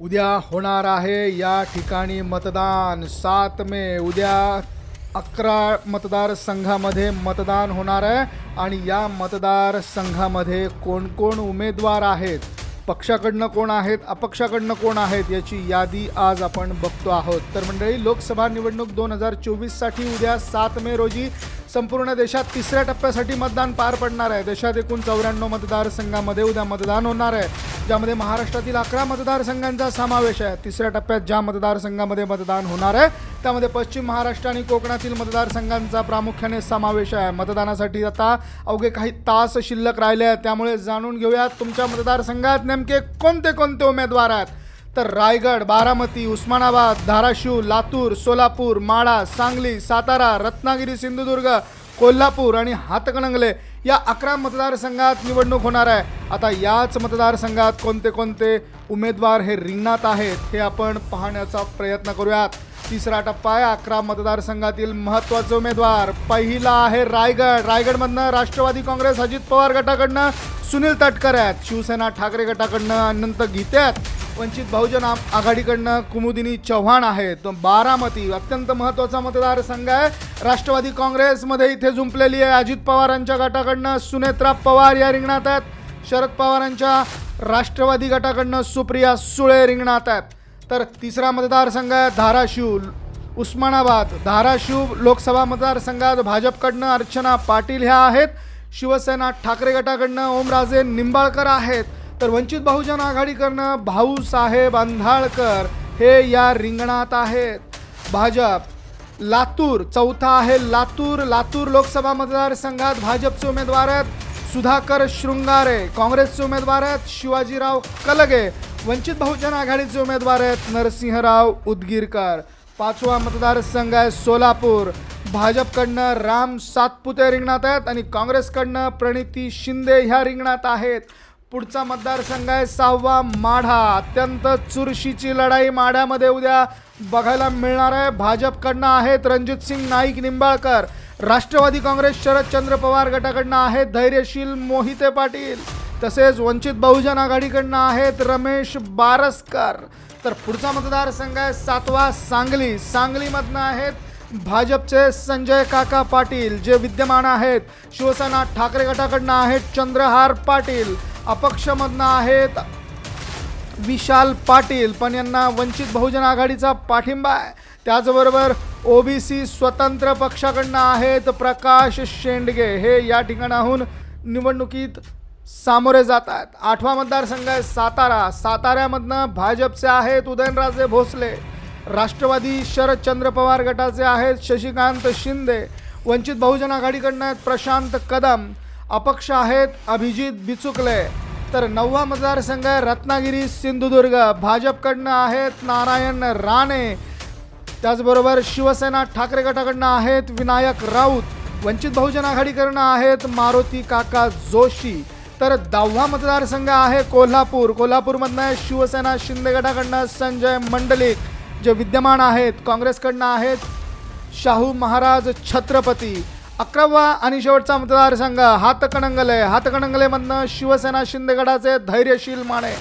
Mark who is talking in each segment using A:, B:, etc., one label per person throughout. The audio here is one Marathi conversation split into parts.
A: उद्या होणार आहे या ठिकाणी मतदान. सात मे उद्या अकरा मतदारसंघामध्ये मतदान होणार आहे आणि या मतदारसंघामध्ये कोण कोण उमेदवार आहेत? पक्षाकडनं कोण आहेत? अपक्षाकडनं कोण आहेत? याची यादी आज आपण बघतो आहोत. तर मंडळी लोकसभा निवडणूक दोन हजार चोवीससाठी उद्या सात मे रोजी संपूर्ण देशात तिसऱ्या टप्प्यासाठी मतदान पार पडणार आहे. देशात एकूण चौऱ्याण्णव मतदारसंघामध्ये उद्या मतदान होणार आहे. ज्यामध्ये महाराष्ट्रातील अकरा मतदारसंघांचा समावेश आहे. तिसऱ्या टप्प्यात ज्या मतदारसंघामध्ये मतदान होणार आहे त्यामध्ये पश्चिम महाराष्ट्र आणि कोकणातील मतदारसंघांचा प्रामुख्याने समावेश आहे. मतदानासाठी आता अवघे काही तास शिल्लक राहिले आहेत. त्यामुळे जाणून घेऊयात तुमच्या मतदारसंघात नेमके कोणते कोणते उमेदवार आहेत. तर रायगड बारामती उस्मानाबाद धाराशिव लातूर सोलापूर माळा सांगली सातारा रत्नागिरी सिंधुदुर्ग कोल्हापूर आणि हातकणंगले या अकरा मतदारसंघात निवडणूक होणार आहे. आता याच मतदारसंघात कोणते कोणते उमेदवार हे रिंगणात आहेत हे आपण पाहण्याचा प्रयत्न करूयात. तिसरा टप्पा आहे अकरा मतदारसंघातील महत्त्वाचे उमेदवार. पहिला आहे रायगड. रायगडमधनं राष्ट्रवादी काँग्रेस अजित पवार गटाकडनं सुनील तटकर आहेत. शिवसेना ठाकरे गटाकडनं अनंत गीते आहेत. वंचित बहुजन आघाडीकडनं कुमुदिनी चव्हाण आहेत. बारामती अत्यंत महत्त्वाचा मतदारसंघ आहे. राष्ट्रवादी काँग्रेसमध्ये इथे जुंपलेली आहे अजित पवारांच्या गटाकडनं. सुनेत्रा पवार या रिंगणात आहेत. शरद पवारांच्या राष्ट्रवादी गटाकडनं सुप्रिया सुळे रिंगणात आहेत. तर तिसरा मतदारसंघ आहे धाराशिव उस्मानाबाद. धाराशिव लोकसभा मतदारसंघात भाजपकडनं अर्चना पाटील ह्या आहेत. शिवसेना ठाकरे गटाकडनं ओमराजे निंबाळकर आहेत. तर वंचित बहुजन आघाडीकडनं भाऊसाहेब अंधाळकर हे या रिंगणात आहेत. भाजप लातूर चौथा आहे लातूर लातूर लोकसभा मतदारसंघात भाजपचे उमेदवार आहेत सुधाकर शृंगारे काँग्रेसचे उमेदवार आहेत शिवाजीराव कलगे वंचित बहुजन आघाडीचे उमेदवार आहेत नरसिंहराव उदगीरकर. पाचवा मतदारसंघ आहे सोलापूर. भाजपकडनं राम सातपुते रिंगणात आहेत आणि काँग्रेसकडनं प्रणिती शिंदे ह्या रिंगणात आहेत. पुढचा मतदारसंघ आहे सहावा माढा. अत्यंत चुरशीची लढाई माढ्यामध्ये उद्या बघायला मिळणार आहे. भाजपकडनं आहेत रणजित सिंग नाईक निंबाळकर. राष्ट्रवादी काँग्रेस शरदचंद्र पवार गटाकडनं आहेत धैर्यशील मोहिते पाटील. तसेच वंचित बहुजन आघाडीकडनं आहेत रमेश बारसकर. तर पुढचा मतदारसंघ आहे सातवा सांगली. सांगलीमधनं आहेत भाजपचे संजय काका पाटील जे विद्यमान आहेत. शिवसेना ठाकरे गटाकडनं आहेत चंद्रहार पाटील. अपक्षमधनं आहेत विशाल पाटील पण यांना वंचित बहुजन आघाडीचा पाठिंबा आहे. त्याचबरोबर ओबीसी स्वतंत्र पक्षाकडनं आहेत प्रकाश शेंडगे. हे या ठिकाणाहून निवडणुकीत सामोरे जात आहेत. आठवा मतदारसंघ आहे सातारा. साताऱ्यामधनं भाजपचे आहेत उदयनराजे भोसले. राष्ट्रवादी शरदचंद्र पवार गटाचे आहेत शशिकांत शिंदे. वंचित बहुजन आघाडीकडनं आहेत प्रशांत कदम. अपक्ष आहेत अभिजित बिचुकले. तर नववा मतदारसंघ आहे रत्नागिरी सिंधुदुर्ग. भाजपकडनं आहेत नारायण राणे. त्याचबरोबर शिवसेना ठाकरे गटाकडनं आहेत विनायक राऊत. वंचित बहुजन आघाडीकडनं आहेत मारुती काका जोशी. तर दहावा मतदारसंघ आहे कोल्हापूर. कोल्हापूरमधनं शिवसेना शिंदे गटाकडनं संजय मंडलिक जे विद्यमान आहेत. काँग्रेसकडनं आहेत शाहू महाराज छत्रपती. अकरावा आणि शेवटचा मतदारसंघ हातकणंगले. हातकणंगलेमधनं शिवसेना शिंदे गटाचे धैर्यशील माने.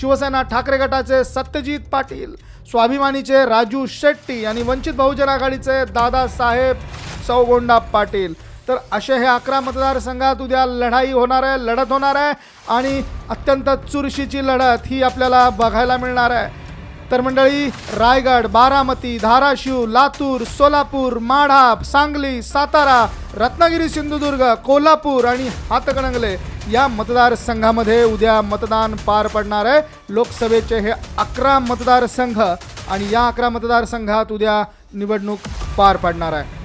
A: शिवसेना ठाकरे गटाचे सत्यजित पाटील. स्वाभिमानीचे राजू शेट्टी आणि वंचित बहुजन आघाडीचे दादासाहेब सौगोंडा पाटील. तर असे हे अकरा मतदारसंघात उद्या लढाई होणार आहे लढत होणार आहे आणि अत्यंत चुरशीची लढत ही आपल्याला बघायला मिळणार आहे. तर मंडळी रायगड बारामती धाराशिव लातूर सोलापूर माढा सांगली सातारा रत्नागिरी सिंधुदुर्ग कोल्हापूर आणि हातकणंगले या मतदारसंघामध्ये उद्या मतदान पार पडणार आहे. लोकसभेचे हे अकरा मतदारसंघ आणि या अकरा मतदारसंघात उद्या निवडणूक पार पडणार आहे.